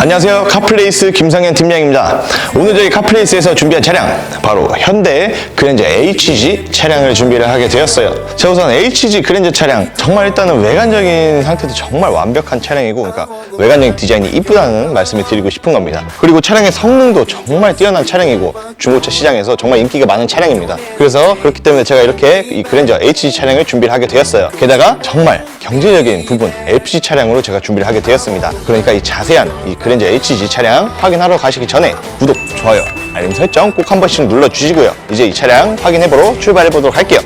안녕하세요. 카플레이스 김상현 팀장입니다. 오늘 저희 카플레이스에서 준비한 차량 바로 현대 그랜저 HG 차량을 준비를 하게 되었어요. 자 우선 HG 그랜저 차량 정말 일단은 외관적인 상태도 정말 완벽한 차량이고 그러니까 외관적인 디자인이 이쁘다는 말씀을 드리고 싶은 겁니다. 그리고 차량의 성능도 정말 뛰어난 차량이고 중고차 시장에서 정말 인기가 많은 차량입니다. 그래서 그렇기 때문에 제가 이렇게 이 그랜저 HG 차량을 준비를 하게 되었어요. 게다가 정말 경제적인 부분 LPG 차량으로 제가 준비를 하게 되었습니다. 그러니까 이 자세한 이 그랜저 HG 차량 확인하러 가시기 전에 구독, 좋아요, 알림 설정 꼭 한 번씩 눌러주시고요. 이제 이 차량 확인해보러 출발해 보도록 할게요.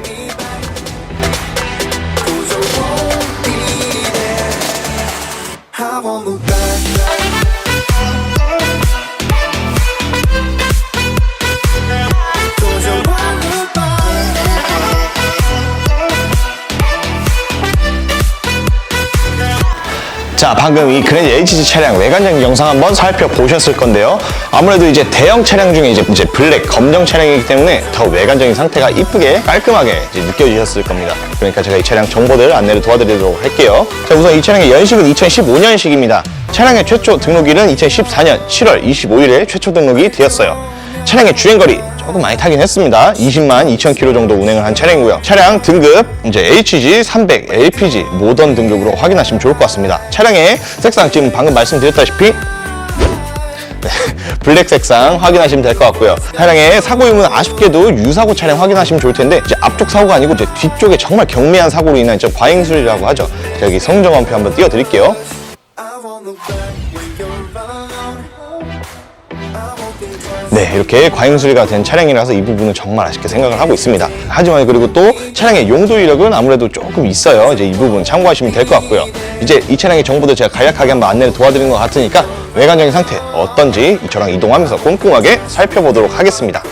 자, 방금 이 그랜저 HG 차량 외관적인 영상 한번 살펴보셨을 건데요. 아무래도 이제 대형 차량 중에 이제, 이제 블랙, 검정 차량이기 때문에 더 외관적인 상태가 이쁘게 깔끔하게 느껴지셨을 겁니다. 그러니까 제가 이 차량 정보들 안내를 도와드리도록 할게요. 자, 우선 이 차량의 연식은 2015년식입니다. 차량의 최초 등록일은 2014년 7월 25일에 최초 등록이 되었어요. 차량의 주행거리 조금 많이 타긴 했습니다. 20만 2천 킬로 정도 운행을 한 차량이고요. 차량 등급 이제 HG 300 LPG 모던 등급으로 확인하시면 좋을 것 같습니다. 차량의 색상 지금 방금 말씀드렸다시피 네, 블랙 색상 확인하시면 될 것 같고요. 차량의 사고 유무는 아쉽게도 유사고 차량 확인하시면 좋을 텐데 이제 앞쪽 사고가 아니고 이제 뒤쪽에 정말 경미한 사고로 인한 저 과잉술이라고 하죠. 여기 성정원표 한번 띄워드릴게요. 네, 이렇게 과잉수리가 된 차량이라서 이 부분은 정말 아쉽게 생각을 하고 있습니다. 하지만 그리고 또 차량의 용도 이력은 아무래도 조금 있어요. 이제 이 부분 참고하시면 될 것 같고요. 이제 이 차량의 정보도 제가 간략하게 한번 안내를 도와드리는 것 같으니까 외관적인 상태 어떤지 저랑 이동하면서 꼼꼼하게 살펴보도록 하겠습니다.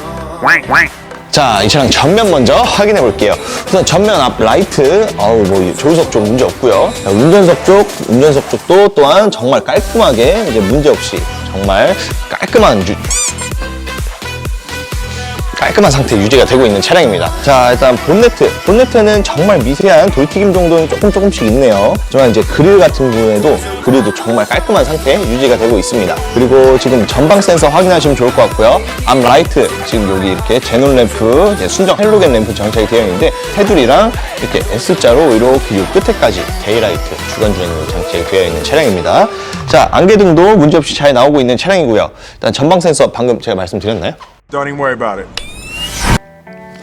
자, 이 차량 전면 먼저 확인해 볼게요. 우선 전면 앞 라이트, 어우, 뭐, 조수석 쪽 문제 없고요. 자, 운전석 쪽, 운전석 쪽도 또한 정말 깔끔하게, 이제 문제 없이 정말 깔끔한 유, 깔끔한 상태 유지가 되고 있는 차량입니다. 자, 일단 본네트. 본네트는 정말 미세한 돌튀김 정도는 조금 조금씩 있네요. 하지만 이제 그릴 같은 부분에도 그릴도 정말 깔끔한 상태 유지가 되고 있습니다. 그리고 지금 전방 센서 확인하시면 좋을 것 같고요. 앞 라이트 지금 여기 이렇게 제논 램프, 순정 헬로겐 램프 장착이 되어 있는데 테두리랑 이렇게 S자로 이렇게 요 끝에까지 데이라이트 주간 주행으로 장착이 되어 있는 차량입니다. 자, 안개등도 문제없이 잘 나오고 있는 차량이고요. 일단 전방 센서 방금 제가 말씀드렸나요? Don't even worry about it.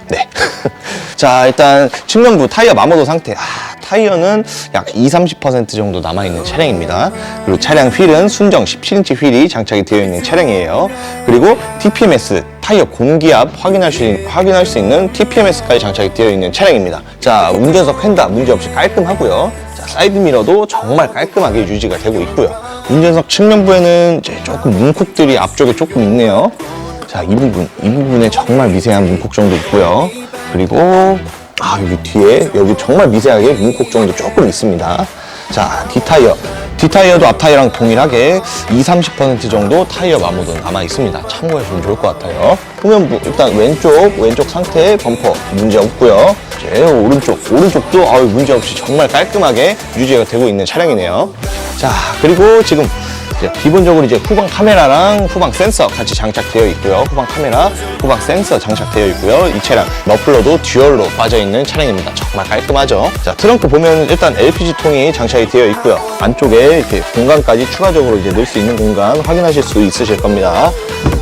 네. 자, 일단 측면부 타이어 마모도 상태. 아, 타이어는 약 20, 30% 정도 남아있는 차량입니다. 그리고 차량 휠은 순정 17인치 휠이 장착이 되어 있는 차량이에요. 그리고 TPMS, 타이어 공기압 확인할 수, 있- 확인할 수 있는 TPMS까지 장착이 되어 있는 차량입니다. 자, 운전석 휀다 문제없이 깔끔하고요. 자, 사이드 미러도 정말 깔끔하게 유지가 되고 있고요. 운전석 측면부에는 이제 조금 문콕들이 앞쪽에 조금 있네요. 자, 이 부분, 이 부분에 정말 미세한 문콕 정도 있고요. 그리고, 아, 여기 뒤에, 여기 정말 미세하게 문콕 정도 조금 있습니다. 자, 뒷타이어. 뒷타이어도 앞타이어랑 동일하게 20, 30% 정도 타이어 마모도 남아 있습니다. 참고하시면 좋을 것 같아요. 후면부, 일단 왼쪽, 왼쪽 상태 범퍼 문제 없고요. 이제 오른쪽, 오른쪽도 아유, 문제 없이 정말 깔끔하게 유지가 되고 있는 차량이네요. 자, 그리고 지금 이제 기본적으로 이제 후방 카메라랑 후방 센서 같이 장착되어 있고요. 후방 카메라, 후방 센서 장착되어 있고요. 이 차량 머플러도 듀얼로 빠져 있는 차량입니다. 정말 깔끔하죠. 자, 트렁크 보면 일단 LPG 통이 장착이 되어 있고요. 안쪽에 이렇게 공간까지 추가적으로 이제 넣을 수 있는 공간 확인하실 수 있으실 겁니다.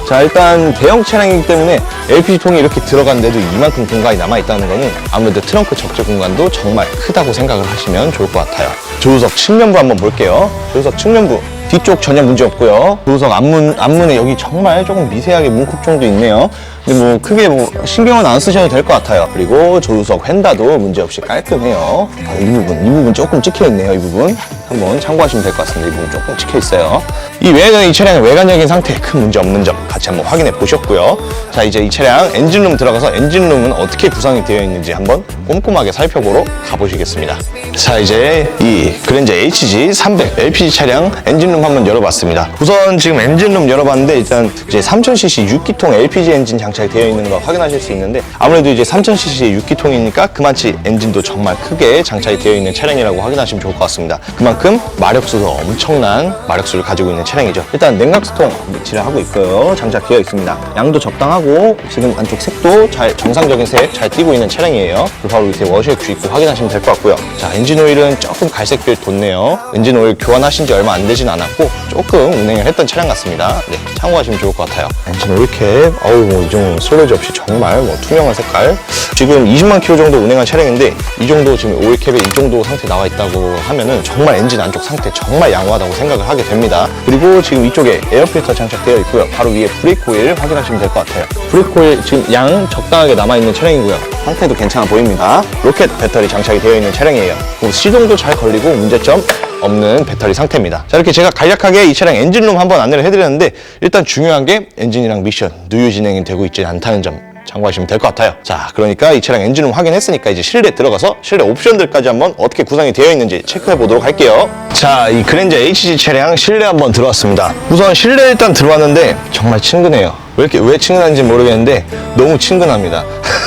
자, 일단 대형 차량이기 때문에 LPG 통이 이렇게 들어갔는데도 이만큼 공간이 남아 있다는 거는 아무래도 트렁크 적재 공간도 정말 크다고 생각을 하시면 좋을 것 같아요. 조수석 측면부 한번 볼게요. 조수석 측면부 뒤쪽 전혀 문제 없고요. 조수석 앞문, 앞문에 여기 정말 조금 미세하게 문콕 정도 있네요. 근데 뭐 크게 뭐 신경은 안 쓰셔도 될 것 같아요. 그리고 조수석 휀다도 문제 없이 깔끔해요. 아, 이 부분, 이 부분 조금 찍혀 있네요. 이 부분 한번 참고하시면 될 것 같습니다. 이 부분 조금 찍혀 있어요. 이 외관 이 차량의 외관적인 상태 큰 문제 없는 점 같이 한번 확인해 보셨고요. 자 이제 이 차량 엔진룸 들어가서 엔진룸은 어떻게 구성이 되어 있는지 한번 꼼꼼하게 살펴보러 가보시겠습니다. 자 이제 이 그랜저 HG 300 LPG 차량 엔진룸 한번 열어봤습니다. 우선 지금 엔진룸 열어봤는데 일단 이제 3000cc 6기통 LPG 엔진 장착이 되어 있는 거 확인하실 수 있는데 아무래도 이제 3000cc 6기통이니까 그만치 엔진도 정말 크게 장착이 되어 있는 차량이라고 확인하시면 좋을 것 같습니다. 그만큼 마력수도 엄청난 마력수를 가지고 있는 차량이죠. 일단 냉각수통 위치를 하고 있고요. 장착되어 있습니다. 양도 적당하고 지금 안쪽 색도 잘 정상적인 색 잘 띄고 있는 차량이에요. 바로 밑에 워셔액 주입구 확인하시면 될 것 같고요. 자 엔진 오일은 조금 갈색빛 돋네요. 엔진 오일 교환하신 지 얼마 안 되진 않았고 조금 운행을 했던 차량 같습니다. 네, 참고하시면 좋을 것 같아요. 엔진 오일캡, 어우 뭐이 정도 슬러지 없이 정말 뭐 투명한 색깔. 지금 20만 킬로 정도 운행한 차량인데 이 정도 지금 오일캡에 이 정도 상태 나와 있다고 하면은 정말 엔진 안쪽 상태 정말 양호하다고 생각을 하게 됩니다. 그리고 지금 이쪽에 에어필터 장착되어 있고요. 바로 위에 브레이크 오일 확인하시면 될 것 같아요. 브레이크 오일 지금 양 적당하게 남아 있는 차량이고요. 상태도 괜찮아 보입니다. 로켓 배터리 장착이 되어 있는 차량이에요. 시동도 잘 걸리고 문제점 없는 배터리 상태입니다. 자 이렇게 제가 간략하게 이 차량 엔진룸 한번 안내를 해드렸는데 일단 중요한 게 엔진이랑 미션 누유 진행이 되고 있지 않다는 점 참고하시면 될 것 같아요. 자, 그러니까 이 차량 엔진룸 확인했으니까 이제 실내 들어가서 실내 옵션들까지 한번 어떻게 구성이 되어 있는지 체크해 보도록 할게요. 자, 이 그랜저 HG 차량 실내 한번 들어왔습니다. 우선 실내 일단 들어왔는데 정말 친근해요. 왜 이렇게 왜 친근한지 모르겠는데 너무 친근합니다.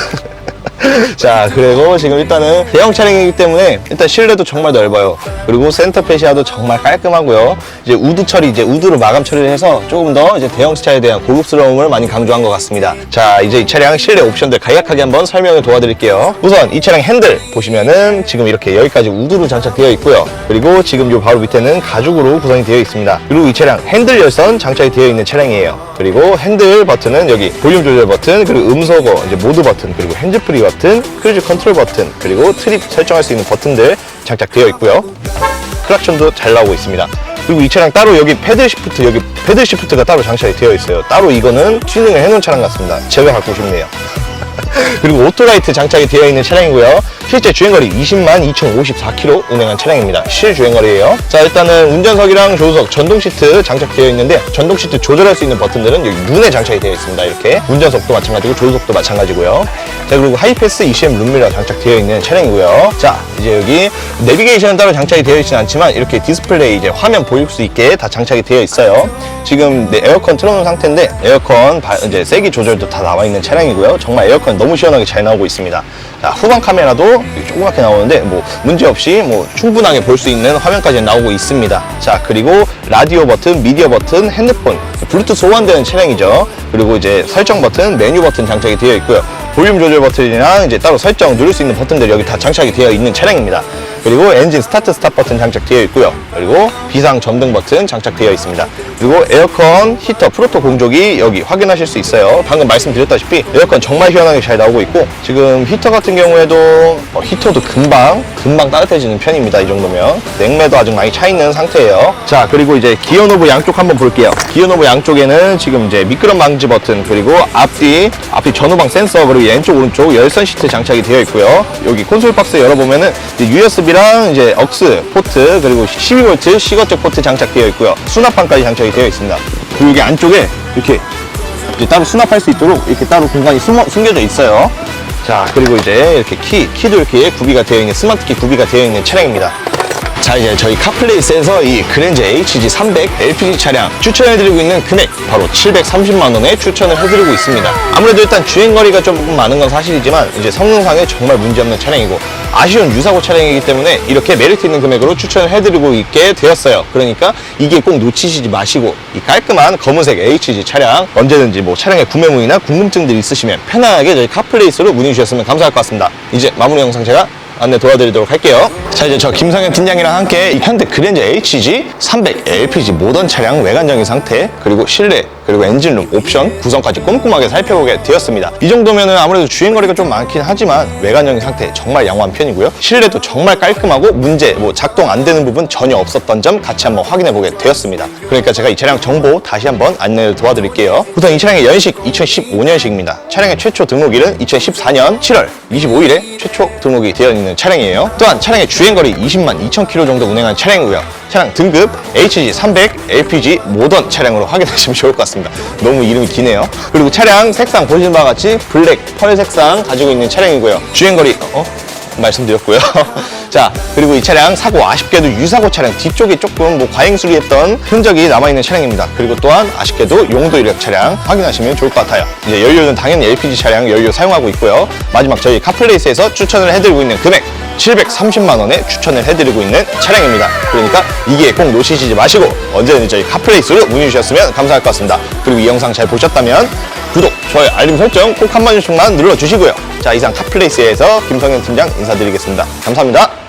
자, 그리고 지금 일단은 대형 차량이기 때문에 일단 실내도 정말 넓어요. 그리고 센터 페시아도 정말 깔끔하고요. 이제 우드 처리, 이제 우드로 마감 처리를 해서 조금 더 이제 대형 차에 대한 고급스러움을 많이 강조한 것 같습니다. 자, 이제 이 차량 실내 옵션들 간략하게 한번 설명을 도와드릴게요. 우선 이 차량 핸들 보시면은 지금 이렇게 여기까지 우드로 장착되어 있고요. 그리고 지금 요 바로 밑에는 가죽으로 구성이 되어 있습니다. 그리고 이 차량 핸들 열선 장착이 되어 있는 차량이에요. 그리고 핸들 버튼은 여기 볼륨 조절 버튼, 그리고 음소거, 이제 모드 버튼, 그리고 핸즈프리 버튼, 크루즈 컨트롤 버튼, 그리고 트립 설정할 수 있는 버튼들 장착되어 있고요. 크락션도 잘 나오고 있습니다. 그리고 이 차량 따로 여기 패들 시프트, 여기 패들 시프트가 따로 장착이 되어 있어요. 따로 이거는 튜닝을 해놓은 차량 같습니다. 제가 갖고 싶네요. 그리고 오토라이트 장착이 되어 있는 차량이고요. 실제 주행거리 20만 2,054km 운행한 차량입니다. 실주행거리예요. 자 일단은 운전석이랑 조수석 전동 시트 장착되어 있는데 전동 시트 조절할 수 있는 버튼들은 여기 눈에 장착이 되어 있습니다. 이렇게 운전석도 마찬가지고 조수석도 마찬가지고요. 자 그리고 하이패스 ECM 룸미러 장착되어 있는 차량이고요. 자 이제 여기 내비게이션은 따로 장착이 되어 있지는 않지만 이렇게 디스플레이 이제 화면 보일 수 있게 다 장착이 되어 있어요. 지금 네, 에어컨 틀어놓은 상태인데 에어컨 바- 이제 세기 조절도 다 나와 있는 차량이고요. 정말 에어컨 너무 시원하게 잘 나오고 있습니다. 자, 후방 카메라도 조그맣게 나오는데 뭐 문제 없이 뭐 충분하게 볼 수 있는 화면까지 나오고 있습니다. 자 그리고 라디오 버튼, 미디어 버튼, 핸드폰, 블루투스 호환되는 차량이죠. 그리고 이제 설정 버튼, 메뉴 버튼 장착이 되어 있고요. 볼륨 조절 버튼이랑 이제 따로 설정 누를 수 있는 버튼들이 여기 다 장착이 되어 있는 차량입니다. 그리고 엔진 스타트 스탑 버튼 장착되어 있고요. 그리고 비상 점등 버튼 장착되어 있습니다. 그리고 에어컨 히터 프로토 공조기 여기 확인하실 수 있어요. 방금 말씀드렸다시피 에어컨 정말 시원하게 잘 나오고 있고 지금 히터 같은 경우에도 어, 히터도 금방 금방 따뜻해지는 편입니다. 이 정도면 냉매도 아직 많이 차 있는 상태예요. 자 그리고 이제 기어 노브 양쪽 한번 볼게요. 기어 노브 양쪽에는 지금 이제 미끄럼 방지 버튼 그리고 앞뒤 앞뒤 전후방 센서 그리고 왼쪽 오른쪽 열선 시트 장착이 되어 있고요. 여기 콘솔 박스 열어보면은 USB랑 이제 억스 포트 그리고 12V 시거적 포트 장착되어 있고요. 수납판까지 장착이 되어 있습니다. 그리고 여기 안쪽에 이렇게 이제 따로 수납할 수 있도록 이렇게 따로 공간이 숨어, 숨겨져 있어요. 자, 그리고 이제 이렇게 키, 키도 이렇게 구비가 되어 있는, 스마트 키 구비가 되어 있는 차량입니다. 자, 이제 저희 카플레이스에서 이 그랜저 HG 300 LPG 차량 추천해드리고 있는 금액 바로 730만원에 추천을 해드리고 있습니다. 아무래도 일단 주행거리가 조금 많은 건 사실이지만 이제 성능상에 정말 문제없는 차량이고 아쉬운 유사고 차량이기 때문에 이렇게 메리트 있는 금액으로 추천을 해드리고 있게 되었어요. 그러니까 이게 꼭 놓치시지 마시고 이 깔끔한 검은색 HG 차량 언제든지 뭐 차량의 구매문의나 궁금증들 있으시면 편하게 저희 카플레이스로 문의 주셨으면 감사할 것 같습니다. 이제 마무리 영상 제가 안내 도와드리도록 할게요. 자 이제 저 김성현 팀장이랑 함께 이 현대 그랜저 HG 300 LPG 모던 차량 외관적인 상태 그리고 실내 그리고 엔진룸 옵션 구성까지 꼼꼼하게 살펴보게 되었습니다. 이 정도면은 아무래도 주행거리가 좀 많긴 하지만 외관적인 상태 정말 양호한 편이고요. 실내도 정말 깔끔하고 문제 뭐 작동 안 되는 부분 전혀 없었던 점 같이 한번 확인해 보게 되었습니다. 그러니까 제가 이 차량 정보 다시 한번 안내를 도와드릴게요. 우선 이 차량의 연식 2015년식입니다. 차량의 최초 등록일은 2014년 7월 25일에 최초 등록이 되어 있는 차량이에요. 또한 차량의 주행거리 20만 2천 킬로 정도 운행한 차량이고요. 차량 등급 HG 300 LPG 모던 차량으로 확인하시면 좋을 것 같 습니다. 너무 이름이 기네요. 그리고 차량 색상 보시는 바와 같이 블랙 펄 색상 가지고 있는 차량이고요. 주행거리 어? 말씀드렸고요. 자, 그리고 이 차량 사고 아쉽게도 유사고 차량 뒤쪽에 조금 뭐 과잉 수리했던 흔적이 남아있는 차량입니다. 그리고 또한 아쉽게도 용도 이력 차량 확인하시면 좋을 것 같아요. 이제 연료는 당연히 LPG 차량 연료 사용하고 있고요. 마지막 저희 카플레이스에서 추천을 해드리고 있는 금액 730만 원에 추천을 해드리고 있는 차량입니다. 그러니까 이게 꼭 놓치시지 마시고 언제든지 저희 카플레이스로 문의 주셨으면 감사할 것 같습니다. 그리고 이 영상 잘 보셨다면 구독, 좋아요, 알림 설정 꼭 한 번씩만 눌러주시고요. 자, 이상 카플레이스에서 김성현 팀장 인사드리겠습니다. 감사합니다.